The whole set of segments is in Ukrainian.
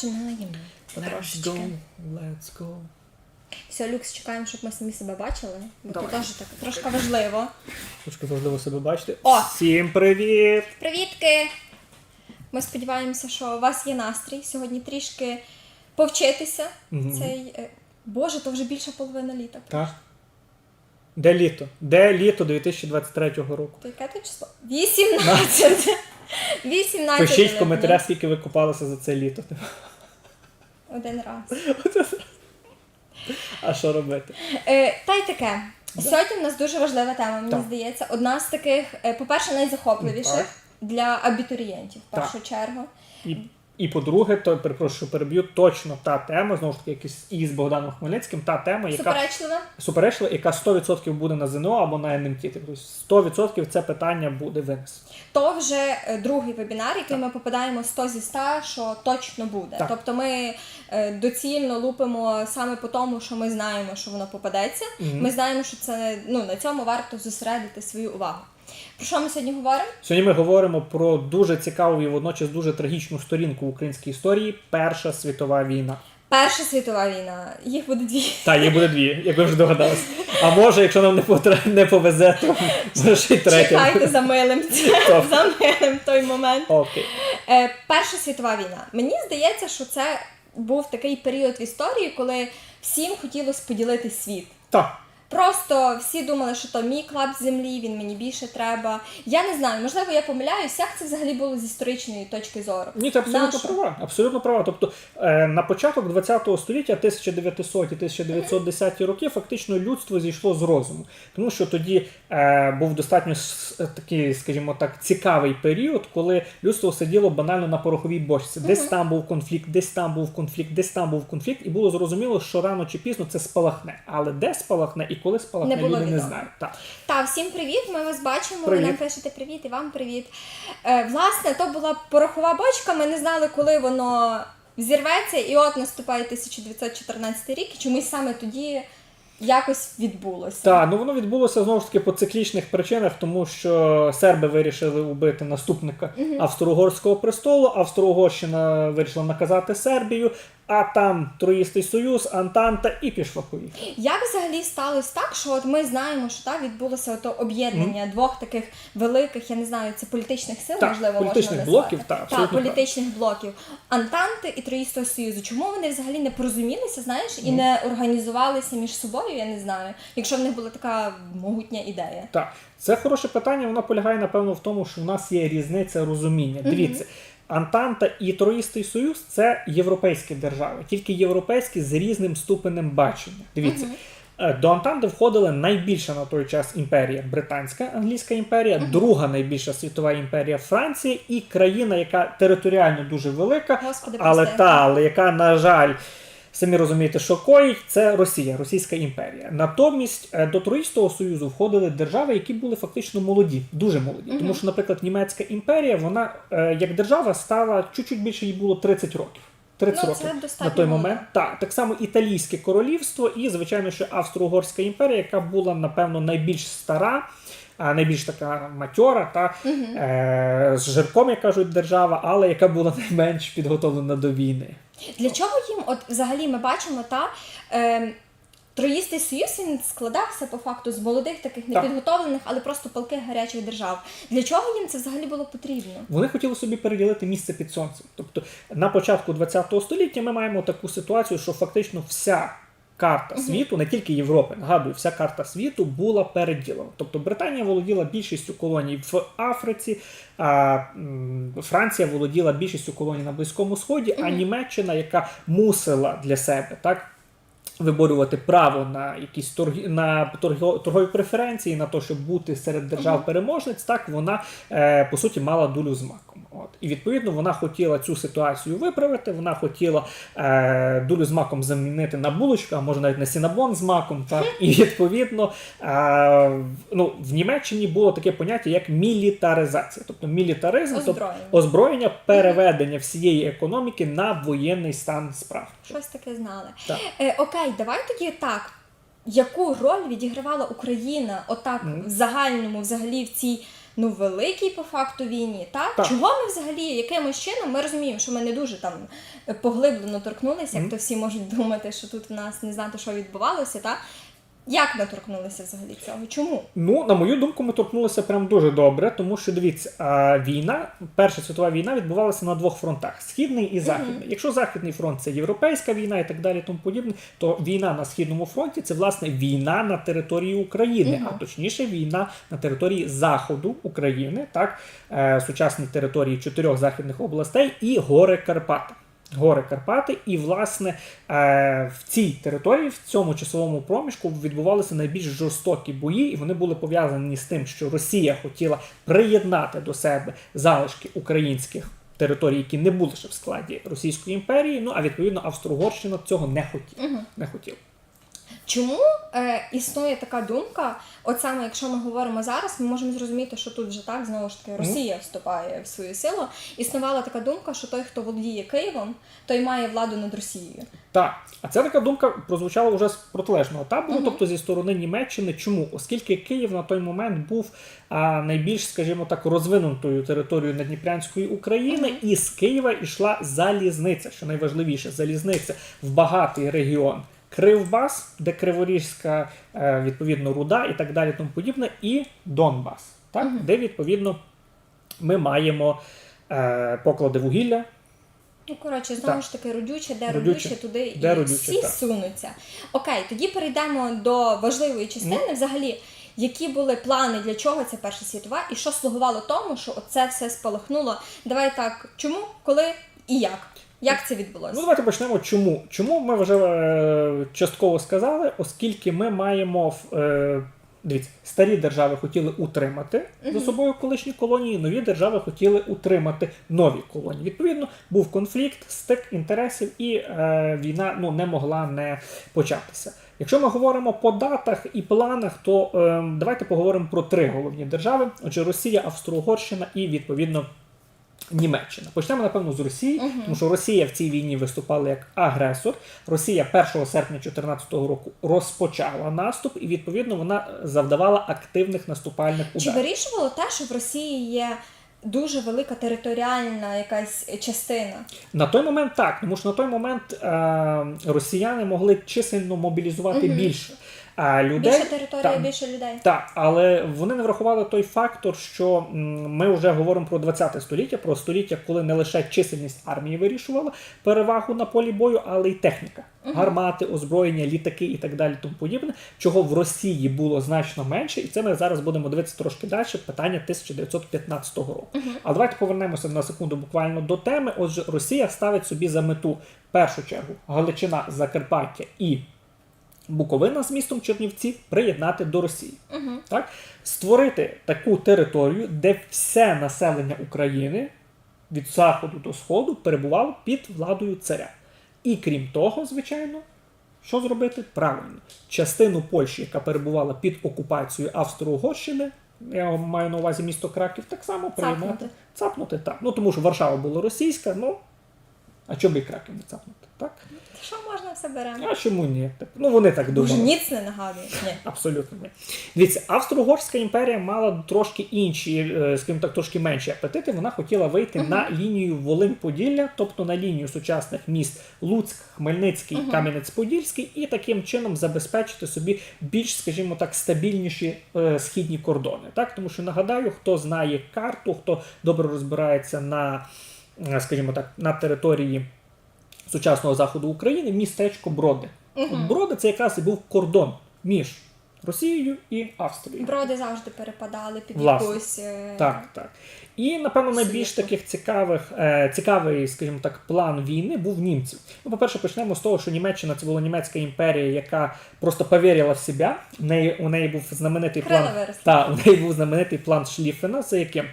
починаємо. Let's go, let's go. Все, Люкс, чекаємо, щоб ми самі себе бачили. Бо Давай. це теж так трошки важливо. Трошки важливо себе бачити. О! Всім привіт! Привітки! Ми сподіваємося, що у вас є настрій сьогодні трішки повчитися. Мгм. Цей. е, Боже, то вже більша половина літа. Так. Де літо? Де літо 2023 року? То яке то число? 18. 18. Пишіть в коментарях, скільки ви купалися за це літо. Один раз. А що робити? Е, та й таке. Сьогодні в нас дуже важлива тема, мені Так. здається. Одна з таких, е, по-перше, найзахопливіших Так. для абітурієнтів, в Так. першу чергу. І, і по-друге, то перепрошую, переб'ю точно та тема, знову ж таки, якийсь і з Богданом Хмельницьким, та тема, яка Суперечлива. суперечлива, яка 100% буде на ЗНО або на НМТ. Тобто 100% це питання буде винесено. То вже е, другий вебінар, який ми попадаємо 100 зі 100, що точно буде. Так. Тобто ми е, доцільно лупимо саме по тому, що ми знаємо, що воно попадеться. Мгм. Ми знаємо, що це ну на цьому варто зосередити свою увагу. Про що ми сьогодні говоримо? Сьогодні ми говоримо про дуже цікаву і водночас дуже трагічну сторінку в українській історії Перша світова війна. Перша світова війна. Їх буде дві. Та їх буде дві, як ви вже догадалися. А може, якщо нам не потр- не повезе, то ще й третя. Чекайте за милим. Добре. за милим той момент. Окей. Е, Перша світова війна. Мені здається, що це був такий період в історії, коли всім хотілося поділити світ. Так. Просто всі думали, що то мій клап землі, він мені більше треба. Я не знаю, можливо, я помиляюсь, як це взагалі було з історичної точки зору. Ні, ти абсолютно Нащо? права. Абсолютно права. Тобто е, на початок 20 століття, 1900-1910 роки, фактично людство зійшло з розуму. Тому що тоді е, був достатньо е, такий, скажімо так, цікавий період, коли людство сиділо банально на пороховій бочці. Десь там був конфлікт, десь там був конфлікт, десь там був конфлікт, і було зрозуміло, що рано чи пізно це спалахне. Але де спалахне і коли спалахне, Не було люди не відомо. знають. Так. Та всім привіт! Ми вас бачимо. Привіт. Ви нам пишете привіт і вам привіт. Е, власне, то була порохова бочка. Ми не знали, коли воно взірветься, і от наступає 1914 рік, і чомусь саме тоді якось відбулося. Так, ну воно відбулося знову ж таки по циклічних причинах, тому що серби вирішили убити наступника Австро-Угорського престолу, Австро-Угорщина вирішила наказати Сербію, а там Троїстий Союз, Антанта і пішла повітря. Як взагалі сталося так, що от ми знаємо, що та відбулося ото об'єднання двох таких великих, я не знаю, це політичних сил, Так, можливо, політичних можна блоків, назвати. так, Та, абсолютно політичних блоків Антанти і Троїстого Союзу. Чому вони взагалі не порозумілися, знаєш, і не організувалися між собою? Я не знаю, якщо в них була така могутня ідея. Так, це хороше питання. Воно полягає, напевно, в тому, що в нас є різниця розуміння. Дивіться. Антанта і Троїстий Союз це європейські держави, тільки європейські з різним ступенем бачення. Дивіться, е, до Антанти входила найбільша на той час імперія Британська англійська імперія, друга найбільша світова імперія Франція і країна, яка територіально дуже велика, Господи, але та, але яка, на жаль, самі розумієте, що коїть, це Росія, Російська імперія. Натомість е, до Троїстого Союзу входили держави, які були фактично молоді, дуже молоді. Тому що, наприклад, Німецька імперія, вона е, як держава стала чуть-чуть більше їй було 30 років. 30 Ну, це років достатньо на той момент. Так, так само Італійське королівство і, звичайно, що Австро-Угорська імперія, яка була, напевно, найбільш стара. а Найбільш така матьора, та е, з жирком, як кажуть, держава, але яка була найменш підготовлена до війни. Для чого їм, от взагалі, ми бачимо та. Е, Троїстий союз він складався по факту з молодих таких непідготовлених, але просто палких гарячих держав. Для чого їм це взагалі було потрібно? Вони хотіли собі переділити місце під сонцем. Тобто на початку ХХ століття ми маємо таку ситуацію, що фактично вся карта світу, не тільки Європи, нагадую, вся карта світу була переділена. Тобто Британія володіла більшістю колоній в Африці, а Франція володіла більшістю колоній на Близькому Сході, а Німеччина, яка мусила для себе так. Виборювати право на якісь торги на торго- торгові преференції, на те, щоб бути серед держав-переможниць, так вона е, по суті мала долю з маком. От і відповідно вона хотіла цю ситуацію виправити. Вона хотіла е, долю з маком замінити на булочку, а може навіть на сінабон з маком. Так і відповідно е, ну в Німеччині було таке поняття як мілітаризація, тобто мілітаризм, тобто Озброєння. озброєння, переведення всієї економіки на воєнний стан справ. Щось таке знали. Так. Е, окей, давай тоді так. Яку роль відігравала Україна отак в загальному, взагалі, в цій ну великій по факту війні. Так? Так. чого ми взагалі якимось чином? Ми розуміємо, що ми не дуже там е, поглиблено торкнулися, як Мгм. то всі можуть думати, що тут в нас не знати, що відбувалося. Так? Як ми торкнулися взагалі цього? Чому? Ну, на мою думку, ми торкнулися прям дуже добре, тому що дивіться, війна, Перша світова війна відбувалася на двох фронтах: східний і західний. Якщо західний фронт це європейська війна і так далі, тому подібне, то війна на східному фронті це власне війна на території України, Мгм. а точніше війна на території заходу України, так е, сучасні території чотирьох західних областей і гори Карпати. Гори Карпати, і власне е, в цій території, в цьому часовому проміжку, відбувалися найбільш жорстокі бої, і вони були пов'язані з тим, що Росія хотіла приєднати до себе залишки українських територій, які не були ще в складі Російської імперії. Ну а відповідно Австро-Угорщина цього не хотіла. Не хотіла. Чому е, існує така думка? От саме якщо ми говоримо зараз, ми можемо зрозуміти, що тут вже так знову ж таки Росія вступає в свою силу. Існувала така думка, що той, хто володіє Києвом, той має владу над Росією. Так, а ця така думка прозвучала вже з протилежного табору, тобто зі сторони Німеччини. Чому? Оскільки Київ на той момент був а, найбільш, скажімо так, розвинутою територією Надніпрянської України, і з Києва йшла залізниця, що найважливіше, залізниця в багатий регіон. Кривбас, де Криворізька е, відповідно руда і так далі, тому подібне, і Донбас, так, де відповідно ми маємо е, поклади вугілля, Ну, коротше, знову Так. ж таки, родюче, де Родюче. родюче, туди Де і родюче, всі так. сунуться. Окей, тоді перейдемо до важливої частини, взагалі, які були плани, для чого ця Перша світова, і що слугувало тому, що це все спалахнуло. Давай так, чому, коли і як? Як це відбулося? Ну, давайте почнемо. Чому? Чому ми вже е, частково сказали, оскільки ми маємо е, дивіться, старі держави хотіли утримати за собою колишні колонії, нові держави хотіли утримати нові колонії. Відповідно, був конфлікт, стик інтересів, і е, війна ну, не могла не початися. Якщо ми говоримо по датах і планах, то е, давайте поговоримо про три головні держави: отже, Росія, Австро-Угорщина і відповідно. Німеччина. Почнемо, напевно, з Росії, тому що Росія в цій війні виступала як агресор. Росія 1 серпня 2014 року розпочала наступ, і відповідно вона завдавала активних наступальних Чи ударів. вирішувало те, що в Росії є дуже велика територіальна якась частина? На той момент так, тому що на той момент е- росіяни могли чисельно мобілізувати більше. А людей Більше території, більше людей. Так, але вони не врахували той фактор, що ми вже говоримо про 20 століття, про століття, коли не лише чисельність армії вирішувала перевагу на полі бою, але й техніка, гармати, озброєння, літаки і так далі, тому подібне, чого в Росії було значно менше, і це ми зараз будемо дивитися трошки далі. Питання 1915 року. Але давайте повернемося на секунду буквально до теми. Отже, Росія ставить собі за мету в першу чергу Галичина, Закарпаття і Буковина з містом Чернівці приєднати до Росії. Так? Створити таку територію, де все населення України від заходу до сходу перебувало під владою царя. І крім того, звичайно, що зробити? Правильно, частину Польщі, яка перебувала під окупацією Австро-Угорщини, я маю на увазі місто Краків, так само приєднати. Цапнути. Цапнути, так. Ну тому що Варшава була російська, ну а чого б і Краків не цапнути, так? Що можна все беремо? А чому ні? Так, Ну вони так думали. Може, ніц не нагадує? Ні. Абсолютно ні. Дивіться, Австро-Угорська імперія мала трошки інші, е, скажімо так, трошки менші апетити. Вона хотіла вийти на лінію Волинь-Поділля, тобто на лінію сучасних міст Луцьк, Хмельницький, Кам'янець-Подільський, і таким чином забезпечити собі більш, скажімо так, стабільніші е, східні кордони. Так, тому що нагадаю, хто знає карту, хто добре розбирається на, скажімо так, на території сучасного заходу України, містечко Броди. От Броди це якраз і був кордон між Росією і Австрією. Броди завжди перепадали під Власне. якусь. е, Так, так. І напевно найбільш таких цікавих, е, цікавий, скажімо так, план війни був німців. Ну, по-перше, почнемо з того, що Німеччина це була німецька імперія, яка просто повірила в себе. У неї, у неї був знаменитий Крила план. Та, у неї був знаменитий план Шліфена, за яким е,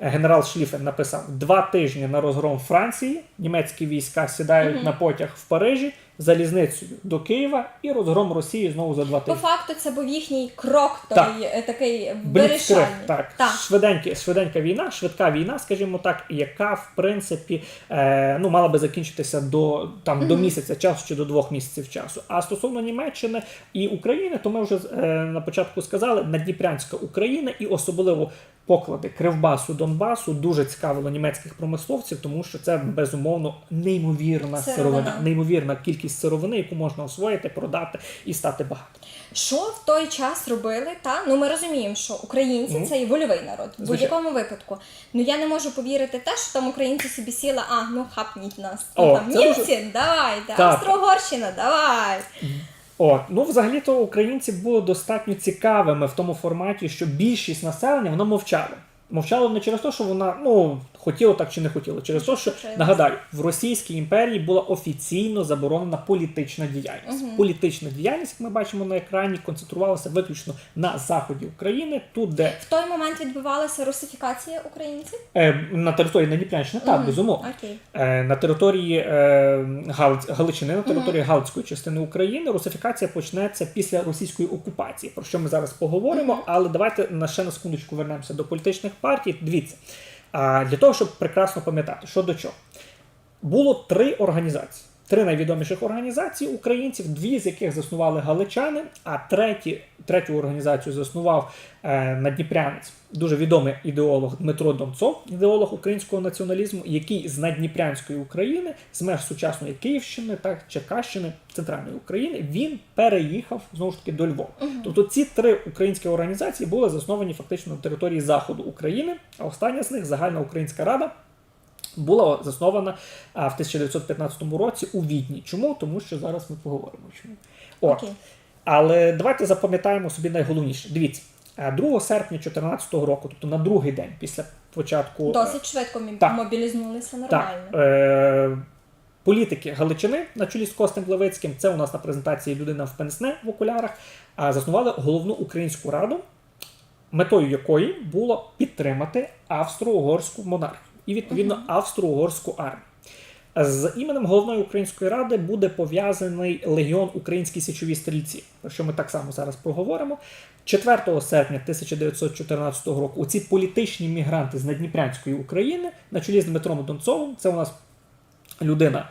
генерал Шліфен написав два тижні на розгром Франції. Німецькі війська сідають на потяг в Парижі залізницею до Києва і розгром Росії знову за два По факту це був їхній крок, той Так. е, такий вирішальний. так. так. Швиденькі, швиденька війна, швидка війна, скажімо так, яка в принципі е, ну, мала би закінчитися до, там, до місяця часу чи до двох місяців часу. А стосовно Німеччини і України, то ми вже е, на початку сказали Надніпрянська Україна і особливо поклади Кривбасу, Донбасу дуже цікавило німецьких промисловців, тому що це безумовно неймовірна Сировина. сировина, неймовірна кількість сировини, яку можна освоїти, продати і стати багатим. Що в той час робили? Та ну ми розуміємо, що українці Мгм. це і вольовий народ в будь-якому випадку. Ну я не можу повірити те, що там українці собі сіли, а ну хапніть нас. О, ну, там це німці, давайте, Так. Австро-Угорщина, давай. От, ну взагалі-то українці були достатньо цікавими в тому форматі, що більшість населення воно мовчало. Мовчало не через те, що вона ну хотіла так чи не хотіла, через те, що нагадаю, в Російській імперії була офіційно заборонена політична діяльність. Мгм. Політична діяльність, як ми бачимо на екрані, концентрувалася виключно на заході України, тут, де В той момент відбувалася русифікація українців. е, на території Надніпрянщини, так Мгм. безумовно. Окей. Е, На території е, Галиць, Галичини, на території Галицької частини України русифікація почнеться після російської окупації, про що ми зараз поговоримо. Але давайте на ще на секундочку вернемося до політичних партій. Дивіться, для того, щоб прекрасно пам'ятати, що до чого. Було три організації. Три найвідоміших організації українців, дві з яких заснували галичани, а треті, третю організацію заснував е, надніпрянець, дуже відомий ідеолог Дмитро Донцов, ідеолог українського націоналізму, який з Надніпрянської України, з меж сучасної Київщини та Черкащини, центральної України, він переїхав знову ж таки до Львова. Тобто ці три українські організації були засновані фактично на території заходу України, а остання з них загальна українська рада була заснована а, в 1915 році у Відні. Чому? Тому що зараз ми поговоримо. Чому? От. Окей. Але давайте запам'ятаємо собі найголовніше. Дивіться, 2 серпня 2014 року, тобто на другий день після початку е, Досить швидко так. мобілізнулися так, е, політики Галичини на чолі з Костем Левицьким, це у нас на презентації людина в пенсне в окулярах, заснували головну українську раду, метою якої було підтримати австро-угорську монархію і відповідно австро-угорську армію. З іменем головної української ради буде пов'язаний легіон Українські січові стрільці, про що ми так само зараз проговоримо. 4 серпня 1914 року ці політичні мігранти з Надніпрянської України на чолі з Дмитром Донцовим, це у нас людина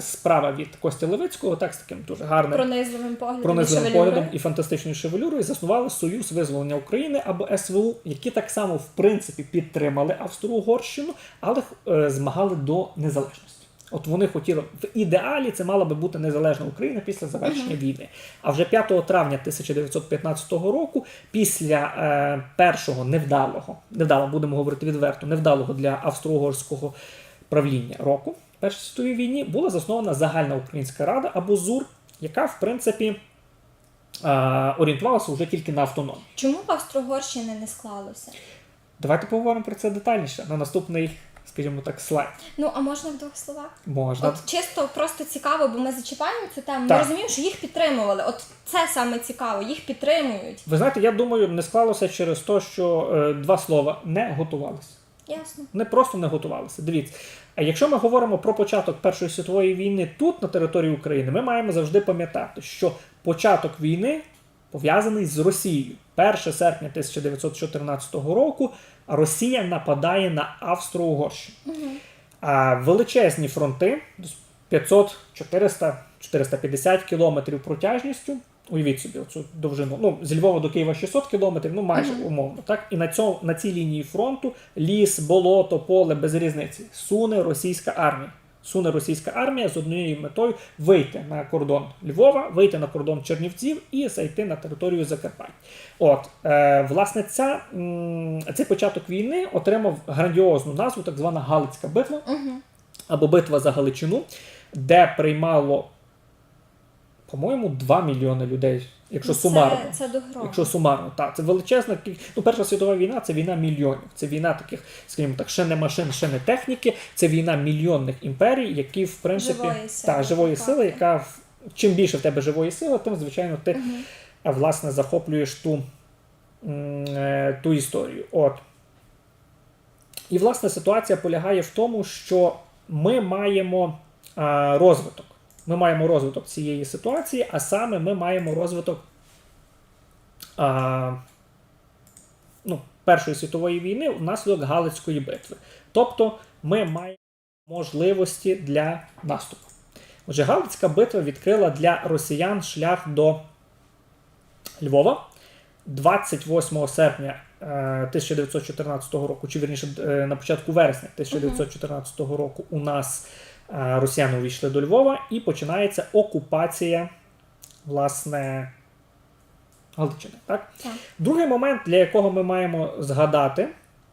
справа від Кості Левицького, так з таким дуже гарним Пронизливим поглядом. пронизливим поглядом і фантастичною шевелюрою заснували Союз визволення України або СВУ, які так само в принципі підтримали Австро-Угорщину, але е, змагали до незалежності. От вони хотіли в ідеалі це мала би бути незалежна Україна після завершення війни. А вже 5 травня 1915 року, після е, першого невдалого, невдалого, будемо говорити відверто, невдалого для австро-угорського правління року Першій світовій війні була заснована загальна українська рада або ЗУР, яка в принципі орієнтувалася вже тільки на автономію. Чому в Австро-Угорщини не склалося? Давайте поговоримо про це детальніше на наступний, скажімо так, слайд. Ну а можна в двох словах? Можна. От чисто просто цікаво, бо ми зачіпаємо цю тему. Ми розуміємо, що їх підтримували. От це саме цікаво, їх підтримують. Ви знаєте, я думаю, не склалося через те, що е, два слова не готувалися. Ясно. Не просто не готувалися. Дивіться, а якщо ми говоримо про початок Першої світової війни тут, на території України, ми маємо завжди пам'ятати, що початок війни пов'язаний з Росією. 1 серпня 1914 року Росія нападає на Австро-Угорщину. А величезні фронти 500, 400, 450 кілометрів протяжністю. Уявіть собі цю довжину. Ну, з Львова до Києва 600 кілометрів, ну майже умовно. Так? І на, цьому, на цій лінії фронту ліс, болото, поле без різниці. Суне російська армія. Суне російська армія з однією метою вийти на кордон Львова, вийти на кордон Чернівців і зайти на територію Закарпаття. От, е, власне, ця, м, цей початок війни отримав грандіозну назву, так звана Галицька битва або битва за Галичину, де приймало, по-моєму, 2 мільйони людей, якщо Ну, сумарно. Це, це до. Якщо сумарно, так, це величезна кількість. Ну, Перша світова війна це війна мільйонів. Це війна таких, скажімо так, ще не машин, ще не техніки. Це війна мільйонних імперій, які, в принципі, Живої сили, та, живої по сили, яка в- чим більше в тебе живої сили, тим, звичайно, ти а, власне захоплюєш ту, е, ту історію. От. І, власне, ситуація полягає в тому, що ми маємо а, розвиток. Ми маємо розвиток цієї ситуації, а саме ми маємо розвиток а, ну, Першої світової війни внаслідок Галицької битви. Тобто ми маємо можливості для наступу. Отже, Галицька битва відкрила для росіян шлях до Львова 28 серпня е, 1914 року, чи вірніше е, на початку вересня 1914 року у нас е, росіяни увійшли до Львова і починається окупація власне Галичини. Так? Так. Другий момент, для якого ми маємо згадати,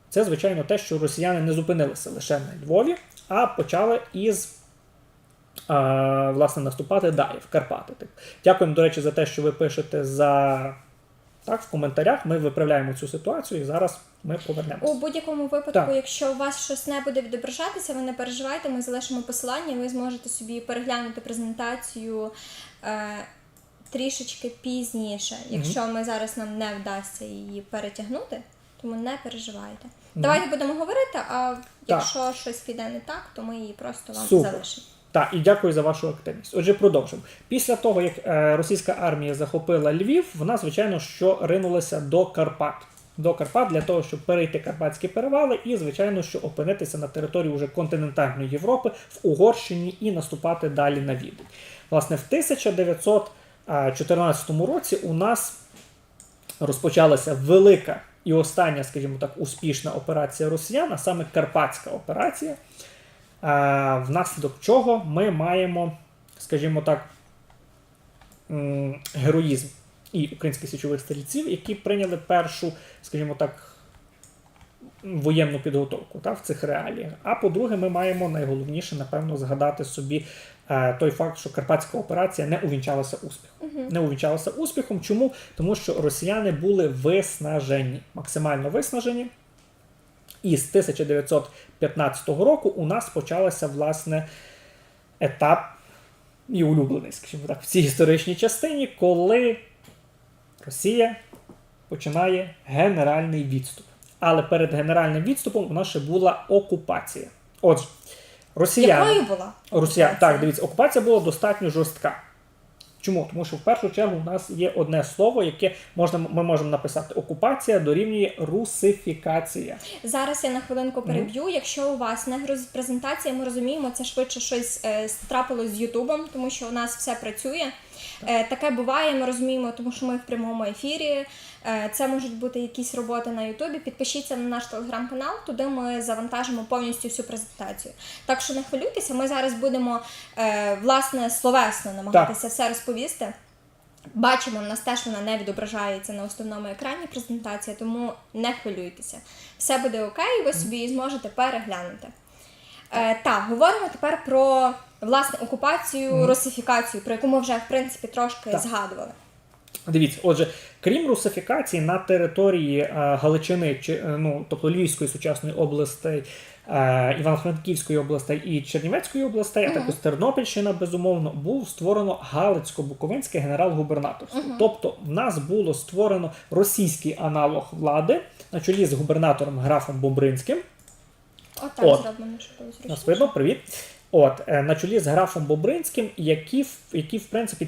це звичайно те, що росіяни не зупинилися лише на Львові, а почали із власне наступати далі в Карпати. Дякуємо, до речі, за те, що ви пишете за так, в коментарях. Ми виправляємо цю ситуацію і зараз ми повернемося. У будь-якому випадку, Так. якщо у вас щось не буде відображатися, ви не переживайте, ми залишимо посилання, і ви зможете собі переглянути презентацію е, трішечки пізніше, якщо ми зараз нам не вдасться її перетягнути, тому не переживайте. Давайте будемо говорити, а якщо щось піде не так, то ми її просто вам Супер. залишимо. Так, і дякую за вашу активність. Отже, продовжимо. Після того, як е, російська армія захопила Львів, вона, звичайно, що ринулася до Карпат. До Карпат для того, щоб перейти Карпатські перевали, і, звичайно, що опинитися на території вже континентальної Європи в Угорщині і наступати далі на Відень. Власне, в 1914 році у нас розпочалася велика і остання, скажімо так, успішна операція росіян, а саме Карпатська операція, е, внаслідок чого ми маємо, скажімо так, героїзм і українських січових стрільців, які прийняли першу, скажімо так, воєнну підготовку та, в цих реаліях. А по-друге, ми маємо найголовніше, напевно, згадати собі е, той факт, що Карпатська операція не увінчалася успіхом. Не увінчалася успіхом. Чому? Тому що росіяни були виснажені, максимально виснажені. І з 1915 року у нас почалася власне етап і улюблений, скажімо так, в цій історичній частині, коли Росія починає генеральний відступ. Але перед генеральним відступом у нас ще була окупація. Отже, росіяни. Якою була? Окупація? так, дивіться, окупація була достатньо жорстка. Чому? Тому що в першу чергу у нас є одне слово, яке можна, ми можемо написати окупація дорівнює русифікація. Зараз я на хвилинку переб'ю. Якщо у вас не груз презентація, ми розуміємо, це швидше щось е, трапилось з Ютубом, тому що у нас все працює. Е, таке буває, ми розуміємо, тому що ми в прямому ефірі. Е, це можуть бути якісь роботи на Ютубі. Підпишіться на наш телеграм-канал, туди ми завантажимо повністю всю презентацію. Так що не хвилюйтеся, ми зараз будемо е, власне словесно намагатися все розповісти. Бачимо, в нас теж вона не відображається на основному екрані презентація, тому не хвилюйтеся. Все буде окей, ви собі її зможете переглянути. Е, так, говоримо тепер про власне окупацію, русифікацію, про яку ми вже в принципі трошки Так. згадували. Дивіться, отже, крім русифікації на території е, Галичини, чи, е, ну, тобто Львівської сучасної області, е, Івано-Франківської області і Чернівецької областей, а також Тернопільщина, безумовно, був створено Галицько-Буковинське генерал-губернаторство. Тобто, в нас було створено російський аналог влади на чолі з губернатором графом Бобринським. Отак От. зроблено, щоб було зручніше. Нас видно, привіт. От, е, на чолі з графом Бобринським, які, в- які в принципі,